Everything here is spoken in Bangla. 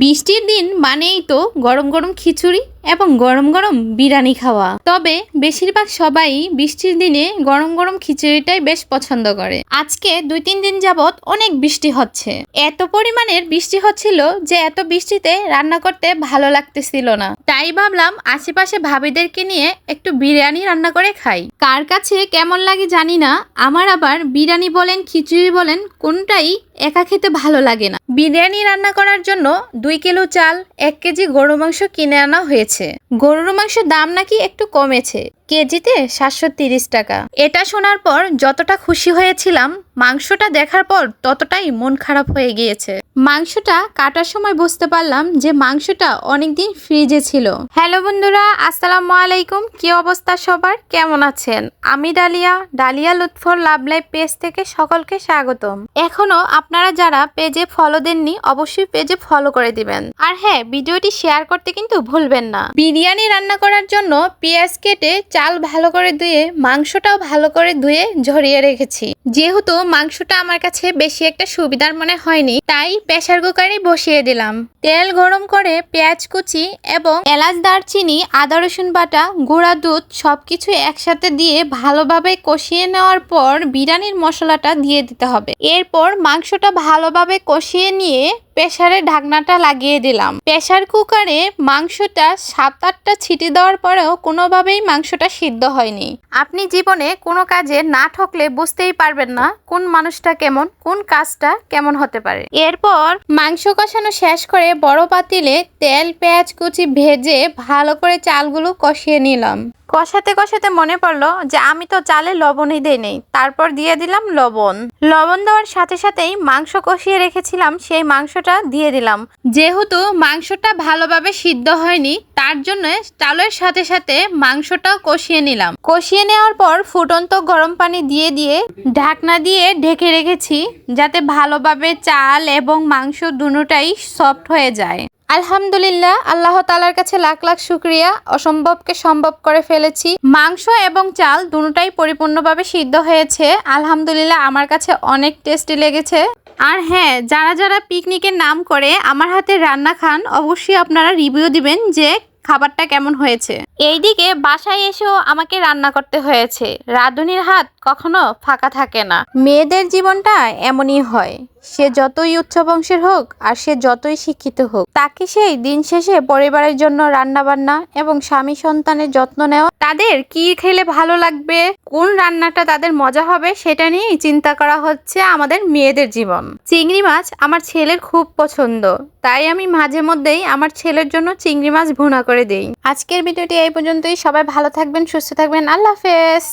বৃষ্টির দিন মানেই তো গরম গরম খিচুড়ি। এবং গরম গরম বিরিয়ানি খাওয়া। তবে, বেশিরভাগ সবাই বৃষ্টির দিনে গরম গরম খিচুড়িটাই বেশ পছন্দ করে। আজকে দুই তিন দিন যাবত অনেক বৃষ্টি হচ্ছে। এত পরিমাণের বৃষ্টি হচ্ছিল যে এত বৃষ্টিতে রান্না করতে ভালো লাগতেছিল না। তাই ভাবলাম আশেপাশে ভাবিদেরকে নিয়ে একটু বিরিয়ানি রান্না করে খাই। কার কাছে কেমন লাগে জানি না। আমার আবার বিরিয়ানি বলেন, খিচুড়ি বলেন, কোনটাই একা খেতে ভালো লাগে না। বিরিয়ানি রান্না করার জন্য দুই কিলো চাল, এক কেজি গরু মাংস কিনে আনা হয়েছে। গরুর মাংসের দাম নাকি একটু কমেছে। কেজিতে সাতশো তিরিশ টাকা। এটা শোনার পর যতটা খুশি হয়েছিলাম, মাংসটা দেখার পর ততটাই মন খারাপ হয়ে গিয়েছে। মাংসটা কাটার সময় বুঝতে পারলাম যে মাংসটা অনেকদিন ফ্রিজে ছিল। হ্যালো বন্ধুরা, আসসালামু আলাইকুম। কি অবস্থা সবার? কেমন আছেন? আমি Dalia Dalia Lutfor love life page থেকে সকলকে স্বাগতম। এখনও আপনারা যারা পেজে ফলো দেননি, অবশ্যই পেজে ফলো করে দিবেন। আর হ্যাঁ ভিডিওটি শেয়ার করতে কিন্তু ভুলবেন না। বিরিয়ানি রান্না করার জন্য পেঁয়াজ কেটে চাল ভালো করে ধুয়ে, মাংসটাও ভালো করে ধুয়ে ঝরিয়ে রেখেছি। যেহেতু মাংসটা আমার কাছে বেশি একটা সুবিধার মনে হয়নি, তাই প্রেসার কুকারে বসিয়ে দিলাম। তেল গরম করে পেঁয়াজ কুচি এবং এলাচ দারচিনি, আদা রসুন বাটা, গুঁড়া দুধ সবকিছু একসাথে দিয়ে ভালোভাবে কষিয়ে নেওয়ার পর বিরিয়ানির মশলাটা দিয়ে দিতে হবে। এরপর মাংসটা ভালোভাবে কষিয়ে নিয়ে প্রেসারে ঢাকনাটা লাগিয়ে দিলাম। প্রেসার কুকারে মাংসটা সাত আটটা ছিটি দেওয়ার পরেও কোনোভাবেই মাংসটা সিদ্ধ হয়নি। আপনি জীবনে কোনো কাজে না ঠকলে বুঝতেই পারবেন না কোন মানুষটা কেমন, কোন কাজটা কেমন হতে পারে। এরপর মাংস কষানো শেষ করে বড় পাতিলে তেল, পেঁয়াজ কুচি ভেজে ভালো করে চালগুলো কষিয়ে নিলাম। কষাতে কষাতে মনে পড়ল যে আমি তো চালে লবণই দেই নেই। তারপর দিয়ে দিলাম লবণ। লবণ দেওয়ার সাথে সাথেই মাংস কষিয়ে রেখেছিলাম, সেই মাংসটা দিয়ে দিলাম। যেহেতু মাংসটা ভালোভাবে সিদ্ধ হয়নি, তার জন্য চালের সাথে সাথে মাংসটাও কষিয়ে নিলাম। কষিয়ে নেওয়ার পর ফুটন্ত গরম পানি দিয়ে দিয়ে ঢাকনা দিয়ে ঢেকে রেখেছি, যাতে ভালোভাবে চাল এবং মাংস দুটোটাই সফট হয়ে যায়। আলহামদুলিল্লাহ, আল্লাহ তালার কাছে লাখ লাখ শুক্রিয়া। অসম্ভবকে সম্ভব করে ফেলেছি। মাংস এবং চাল দুটোটাই পরিপূর্ণভাবে সিদ্ধ হয়েছে। আলহামদুলিল্লাহ, আমার কাছে অনেক টেস্টি লেগেছে। আর হ্যাঁ যারা যারা পিকনিকের নাম করে আমার হাতে রান্না খান, অবশ্যই আপনারা রিভিউ দিবেন যে খাবারটা কেমন হয়েছে। এইদিকে বাসায় এসেও আমাকে রান্না করতে হয়েছে। রাঁধুনির হাত কখনো ফাঁকা থাকে না। মেয়েদের জীবনটা এমনই হয়। সে যতই উচ্চ বংশের হোক আর সে যতই শিক্ষিত হোক, তাকে সেই দিন শেষে পরিবারের জন্য রান্না বান্না এবং স্বামী সন্তানের যত্ন নেওয়া। তাদের কি খেলে ভালো লাগবে, কোন রান্নাটা তাদের মজা হবে, সেটা নিয়েই চিন্তা করা হচ্ছে আমাদের মেয়েদের জীবন। চিংড়ি মাছ আমার ছেলের খুব পছন্দ, তাই আমি মাঝে মধ্যেই আমার ছেলের জন্য চিংড়ি মাছ ভুনা করে দিই। আজকের ভিডিওটি এই পর্যন্তই, সবাই ভালো থাকবেন, সুস্থ থাকবেন, আল্লাহ হাফেজ।